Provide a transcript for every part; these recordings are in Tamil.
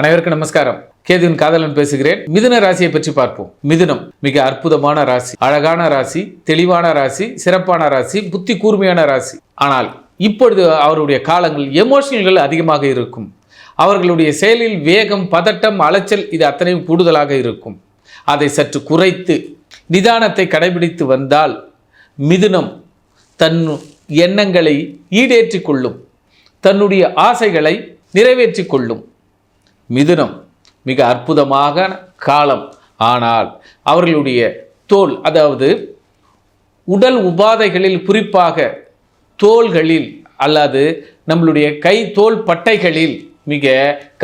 அனைவருக்கும் நமஸ்காரம். கேதுவின் காதலன் பேசுகிறேன். மிதுன ராசியை பற்றி பார்ப்போம். மிதுனம் மிக அற்புதமான ராசி. அழகான ராசி தெளிவான ராசி சிறப்பான ராசி புத்தி கூர்மையான ராசி. ஆனால் இப்பொழுது அவருடைய காலங்கள் எமோஷனல்கள் அதிகமாக இருக்கும். அவர்களுடைய செயலில் வேகம் பதட்டம் அலைச்சல் இது அத்தனையும் கூடுதலாக இருக்கும். அதை சற்று குறைத்து நிதானத்தை கடைபிடித்து வந்தால் மிதுனம் தன் எண்ணங்களை ஈடேற்றிக் கொள்ளும். தன்னுடைய ஆசைகளை நிறைவேற்றி கொள்ளும். மிதுனம் மிக அற்புதமாக காலம். ஆனால் அவர்களுடைய தோல் அதாவது உடல் உபாதைகளில் குறிப்பாக தோள்களில் அல்லது நம்மளுடைய கை தோல் பட்டைகளில் மிக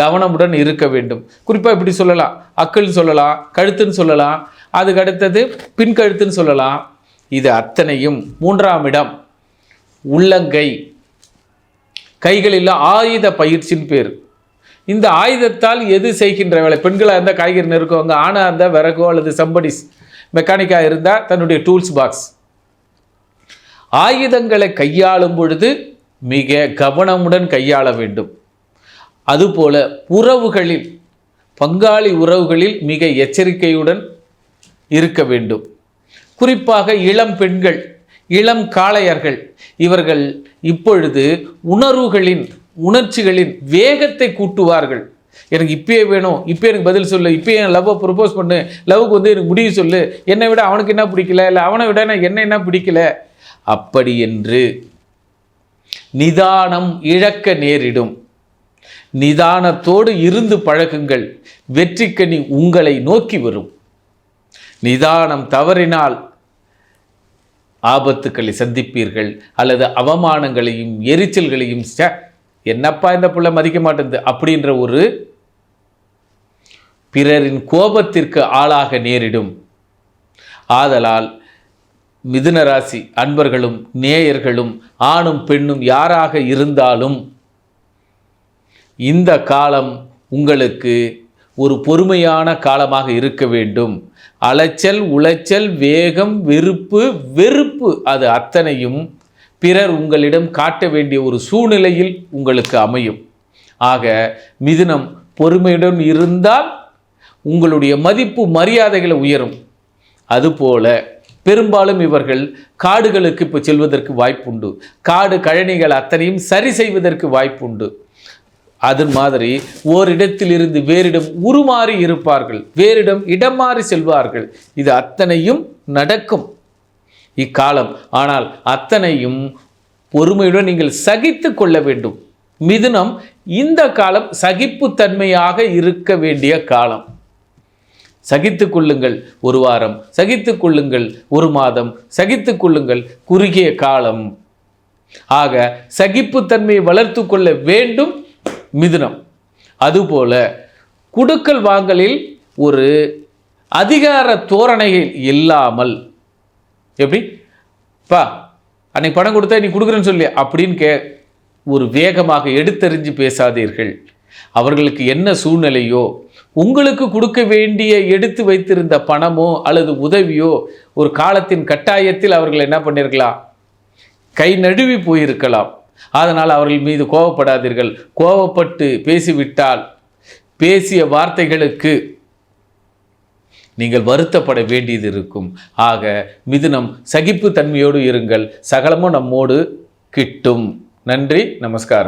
கவனமுடன் இருக்க வேண்டும். குறிப்பாக இப்படி சொல்லலாம். அக்குள்னு சொல்லலாம் கழுத்துன்னு சொல்லலாம் அதுக்கு அடுத்தது பின்கழுத்துன்னு சொல்லலாம். இது அத்தனையும் மூன்றாம் இடம் உள்ளங்கை. கைகளில் ஆயுத பயிற்சின்னு பேர். இந்த ஆயுதத்தால் எது செய்கின்ற வேலை பெண்களாக இருந்தால் காய்கறி நெருக்குவாங்க ஆணாக இருந்தால் விறகோ அல்லது சம்படிஸ் மெக்கானிக்காக இருந்தால் தன்னுடைய டூல்ஸ் பாக்ஸ் ஆயுதங்களை கையாளும் பொழுது மிக கவனமுடன் கையாள வேண்டும். அதுபோல உறவுகளில் பங்காளி உறவுகளில் மிக எச்சரிக்கையுடன் இருக்க வேண்டும். குறிப்பாக இளம் பெண்கள் இளம் காளையர்கள் இவர்கள் இப்பொழுது உணர்வுகளின் உணர்ச்சிகளின் வேகத்தை கூட்டுவார்கள். எனக்கு இப்பயே வேணும் இப்போ எனக்கு பதில் சொல்லு இப்போ என் லவ்வை ப்ரொப்போஸ் பண்ணு லவ்வுக்கு வந்து எனக்கு முடிவு சொல்லு என்னை விட அவனுக்கு என்ன பிடிக்கல இல்லை அவனை விட என்ன என்ன பிடிக்கல? அப்படி என்று நிதானம் இழக்க நேரிடும். நிதானத்தோடு இருந்து பழகுங்கள். வெற்றிக்கனி உங்களை நோக்கி வரும். நிதானம் தவறினால் ஆபத்துக்களை சந்திப்பீர்கள் அல்லது அவமானங்களையும் எரிச்சல்களையும் ச என்னப்பா இந்த பிள்ளை மதிக்க மாட்டேங்குது? அப்படின்ற ஒரு பிறரின் கோபத்திற்கு ஆளாக நேரிடும். ஆதலால் மிதுன ராசி அன்பர்களும் நேயர்களும் ஆணும் பெண்ணும் யாராக இருந்தாலும் இந்த காலம் உங்களுக்கு ஒரு பொறுமையான காலமாக இருக்க வேண்டும். அலைச்சல் உளைச்சல் வேகம் வெறுப்பு வெறுப்பு அது அத்தனையும் பிறர் உங்களிடம் காட்ட வேண்டிய ஒரு சூழ்நிலையில் உங்களுக்கு அமையும். ஆக மிதுனம் பொறுமையுடன் இருந்தால் உங்களுடைய மதிப்பு மரியாதைகளை உயரும். அதுபோல பெரும்பாலும் இவர்கள் காடுகளுக்கு இப்போ செல்வதற்கு வாய்ப்புண்டு. காடு கழனிகள் அத்தனையும் சரி செய்வதற்கு வாய்ப்புண்டு. அது மாதிரி ஓரிடத்திலிருந்து வேறிடம் உருமாறி இருப்பார்கள். வேறிடம் இடம் மாறி செல்வார்கள். இது அத்தனையும் நடக்கும். இக்காலம். ஆனால் அத்தனையும் பொறுமையுடன் நீங்கள் சகித்து கொள்ள வேண்டும். மிதுனம் இந்த காலம் சகிப்புத்தன்மையாக இருக்க வேண்டிய காலம். சகித்து கொள்ளுங்கள் ஒரு வாரம் சகித்து கொள்ளுங்கள் ஒரு மாதம் சகித்து கொள்ளுங்கள் குறுகிய காலம். ஆக சகிப்புத்தன்மையை வளர்த்து கொள்ள வேண்டும் மிதுனம். அதுபோல குடுக்கல் வாங்கலில் ஒரு அதிகார தோரணைகள் இல்லாமல் எப்படி? பா அன்னைக்கு பணம் கொடுத்தா நீ கொடுக்குறேன்னு சொல்லி அப்படின்னு கே ஒரு வேகமாக எடுத்தறிஞ்சு பேசாதீர்கள். அவர்களுக்கு என்ன சூழ்நிலையோ உங்களுக்கு கொடுக்க வேண்டிய எடுத்து வைத்திருந்த பணமோ அல்லது உதவியோ ஒரு காலத்தின் கட்டாயத்தில் அவர்கள் என்ன பண்ணியிருக்கலாம் கை நழுவி போயிருக்கலாம். அதனால் அவர்கள் மீது கோவப்படாதீர்கள். கோவப்பட்டு பேசிவிட்டால் பேசிய வார்த்தைகளுக்கு நீங்கள் வருத்தப்பட வேண்டியது இருக்கும். ஆக மிதுனம் சகிப்பு தன்மையோடு இருங்கள். சகலமும் நம்மோடு கிட்டும். நன்றி நமஸ்காரம்.